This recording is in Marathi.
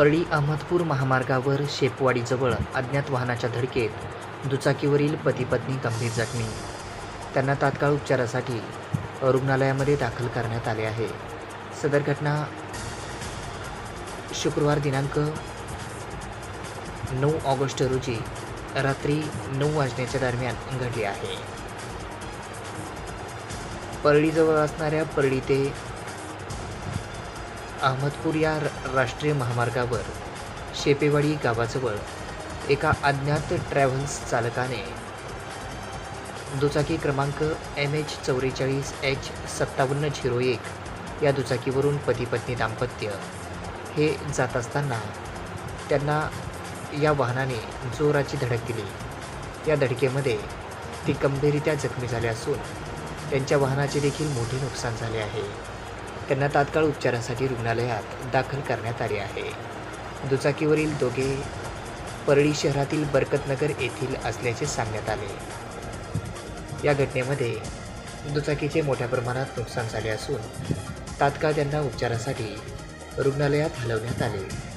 परळी अहमदपूर महामार्गावर शेपवाडीजवळ अज्ञात वाहनाच्या धडकेत दुचाकीवरील पती पत्नी गंभीर जखमी. त्यांना तात्काळ उपचारासाठी रुग्णालयामध्ये दाखल करण्यात आले आहे. सदर घटना शुक्रवार दिनांक नऊ ऑगस्ट रोजी रात्री नऊ वाजण्याच्या दरम्यान घडली आहे. परळीजवळ असणाऱ्या परळी ते अहमदपूर या राष्ट्रीय महामार्गावर शेपेवाडी गावाजवळ एका अज्ञात ट्रॅव्हल्स चालकाने दुचाकी क्रमांक एम एच चौवेचाळीस एच सत्तावन्न झिरो एक या दुचाकीवरून पती पत्नी दाम्पत्य हे जात असताना त्यांना या वाहनाने जोराची धडक दिली. या धडकेमध्ये ती गंभीररित्या जखमी झाले असून त्यांच्या वाहनाचे देखील मोठे नुकसान झाले आहे. त्यांना तात्काळ उपचारासाठी रुग्णालयात दाखल करण्यात आले आहे. दुचाकीवरील दोघे परळी शहरातील बरकतनगर येथील असल्याचे सांगण्यात आले. या घटनेमध्ये दुचाकीचे मोठ्या प्रमाणात नुकसान झाले असून तात्काळ त्यांना उपचारासाठी रुग्णालयात हलवण्यात आले.